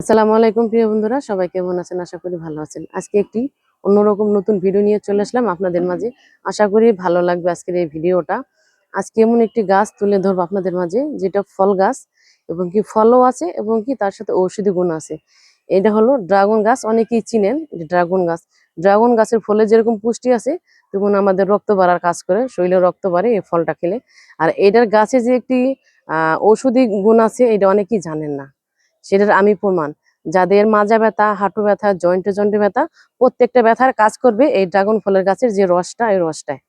আসসালামু আলাইকুম প্রিয় বন্ধুরা, সবাই কেমন আছেন? আশা করি ভালো আছেন। আজকে একটি অন্যরকম নতুন ভিডিও নিয়ে চলে আসলাম আপনাদের মাঝে। আশা করি ভালো লাগবে আজকের এই ভিডিওটা আজকে এমন একটি গাছ তুলে ধরবো আপনাদের মাঝে, যেটা ফল গাছ, এবং কি ফলও আছে, এবং কি তার সাথে ঔষধি গুণ আছে। এটা হলো ড্রাগন গাছ, অনেকেই চিনেন ড্রাগন গাছ। ড্রাগন গাছের ফলে যেরকম পুষ্টি আছে, তেমন আমাদের রক্ত বাড়ার কাজ করে, শরীরে রক্ত বাড়ে এই ফলটা খেলে। আর এটার গাছে যে একটি, আহ, ঔষধি গুণ আছে, এটা অনেকেই জানেন না। সেটার আমি প্রমাণ। যাদের মাজা ব্যথা, হাঁটু ব্যথা, জয়েন্টে জয়েন্টে ব্যথা, প্রত্যেকটা ব্যথার কাজ করবে এই ড্রাগন ফলের গাছের যে রসটা, এই রসটায়।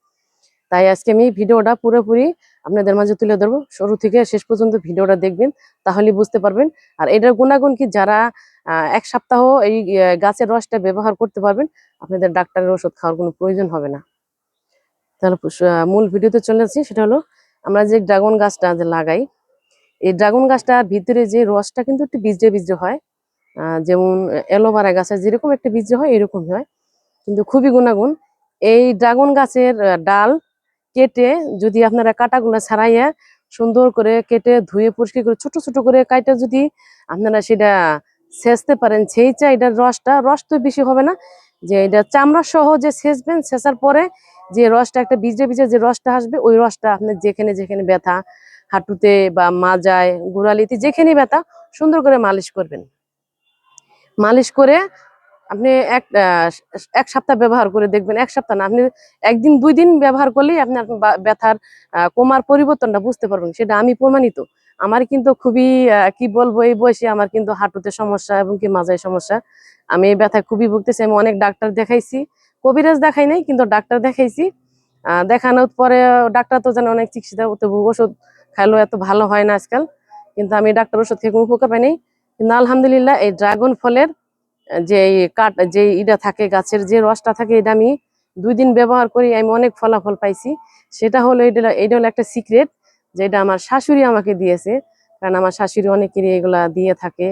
তাই আজকে আমি ভিডিওটা পুরোপুরি আপনাদের মাঝে তুলে ধরবো। শুরু থেকে শেষ পর্যন্ত ভিডিওটা দেখবেন তাহলে বুঝতে পারবেন। আর এটার গুণাগুণ কি? যারা এক সপ্তাহ এই গাছের রসটা ব্যবহার করতে পারবেন, আপনাদের ডাক্তারের ওষুধ খাওয়ার কোনো প্রয়োজন হবে না। তাহলে মূল ভিডিওতে চলে যাচ্ছি। সেটা হলো, আমরা যে ড্রাগন গাছটা যে লাগাই এই ড্রাগন গাছটার ভিতরে যে রসটা কিন্তু একটু বীজে বীজে হয় যেমন অ্যালোভেরা গাছের যেরকম একটা বীজ হয়, এরকমই হয়। কিন্তু খুবই গুণাগুণ। এই ড্রাগন গাছের ডাল কেটে যদি আপনারা কাটাগুলো ছাড়াইয়া সুন্দর করে কেটে ধুয়ে পরিষ্কার করে, ছোট ছোট করে কাইটা যদি আপনারা সেটা ছেঁচতে পারেন ছেঁচা এটার রসটা, রস তো বেশি হবে না। যে এটা চামড়া সহ যে ছেঁচবেন ছেঁচার পরে যে রসটা, একটা বীজে বীজে যে রসটা আসবে, ওই রসটা আপনি যেখানে যেখানে ব্যথা হাঁটুতে বা মাজায়, গোড়ালিতে যেখানে ব্যথা, সুন্দর করে মালিশ করবেন। মালিশ করে আপনি এক এক সপ্তাহ ব্যবহার করে দেখবেন, এক সপ্তাহ না, আপনি একদিন, দুই দিন ব্যবহার করলেই আপনি ব্যথার কমার পরিবর্তনটা বুঝতে পারবেন। সেটা আমি প্রমাণিত। আমার কিন্তু খুবই কি বলব, এই বয়সে আমার কিন্তু হাঁটুতে সমস্যা এবং কি মাজায় সমস্যা। আমি এই ব্যথা খুবই ভুগতেছি। আমি অনেক ডাক্তার দেখাইছি। কবিরাজ দেখাই নাই, কিন্তু ডাক্তার দেখাইছি। দেখানোর পরে ডাক্তার তো জানে অনেক চিকিৎসা ওষুধ খাইলেও এত ভালো হয় না আজকাল। কিন্তু আমি ডাক্তার ওষুধ খেয়ে কোনো উপকার পাইনি কিন্তু আলহামদুলিল্লাহ এই ড্রাগন ফলের যে কাঠ, যে ইটা থাকে, গাছের যে রসটা থাকে, এটা আমি দুই দিন ব্যবহার করি, আমি অনেক ফলাফল পাইছি। সেটা হলো এটা এটা হলো একটা সিক্রেট যেটা আমার শাশুড়ি আমাকে দিয়েছে। কারণ আমার শাশুড়ি অনেকেরই এগুলা দিয়ে থাকে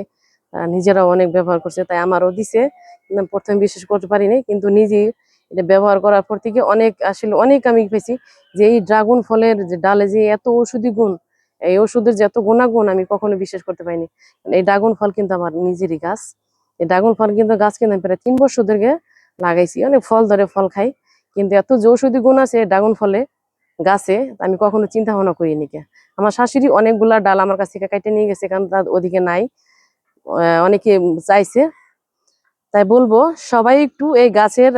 নিজেরাও অনেক ব্যবহার করছে, তাই আমারও দিছে। প্রথমে বিশ্বাস করতে পারিনি কিন্তু নিজেই এটা ব্যবহার করার পর থেকে অনেক আসলে অনেক আমি পেয়েছি যে এই ড্রাগন ফলের যে ডালে যে এত ঔষধি গুণ, এই ওষুধের যে এত গুণাগুণ আমি কখনো বিশ্বাস করতে পারিনি। এই ড্রাগন ফল কিন্তু আমার নিজেরই গাছ। এই ড্রাগন ফল কিন্তু গাছ কিন্তু আমি প্রায় তিন বছর ধরে লাগাইছি, অনেক ফল ধরে ফল খাই। কিন্তু এত যে ঔষধি গুণ আছে ড্রাগন ফলে গাছে আমি কখনো চিন্তা ভাবনা করিনি কে। আমার শাশুড়ি অনেকগুলা ডাল আমার কাছ থেকে কাটে নিয়ে গেছে, কারণ তার ওদিকে নাই। অনেকে চাইছে তাই বলব, সবাই একটু এই গাছের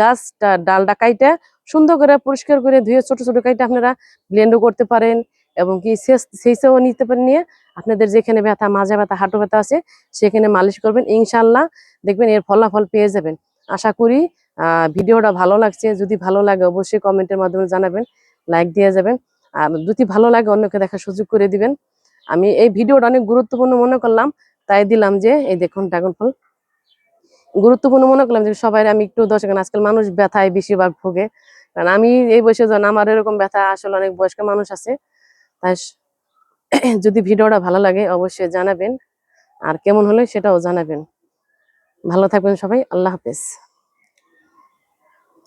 গাছটা, ডালটা কাইটা সুন্দর করে পরিষ্কার করে ধুয়ে ছোট ছোট কাইটা আপনারা ব্লেন্ডও করতে পারেন এবং কি সেইসেও নিতে পারেন নিয়ে আপনাদের যেখানে ব্যথা, মাজা ব্যথা, হাঁটু ব্যথা আছে, সেখানে মালিশ করবেন ইনশাল্লাহ দেখবেন এর ফলাফল পেয়ে যাবেন। আশা করি ভিডিওটা ভালো লাগছে, যদি ভালো লাগে অবশ্যই কমেন্টের মাধ্যমে জানাবেন লাইক দিয়ে যাবেন, আর যদি ভালো লাগে অন্যকে দেখার সুযোগ করে দিবেন। আমি এই ভিডিওটা অনেক গুরুত্বপূর্ণ মনে করলাম, তাই দিলাম যে, এই দেখুন ড্রাগন ফল গুরুত্বপূর্ণ মনে করলাম যে সবাই আমি একটু দশ আজকাল মানুষ ব্যথায় বেশিরভাগ ভোগে। কারণ আমি এই বয়সে যখন আমার এরকম ব্যথা, আসলে অনেক বয়স্ক মানুষ আছে, তাই যদি ভিডিওটা ভালো লাগে অবশ্যই জানাবেন। আর কেমন হলে সেটাও জানাবেন। ভালো থাকবেন সবাই, আল্লাহ হাফেজ।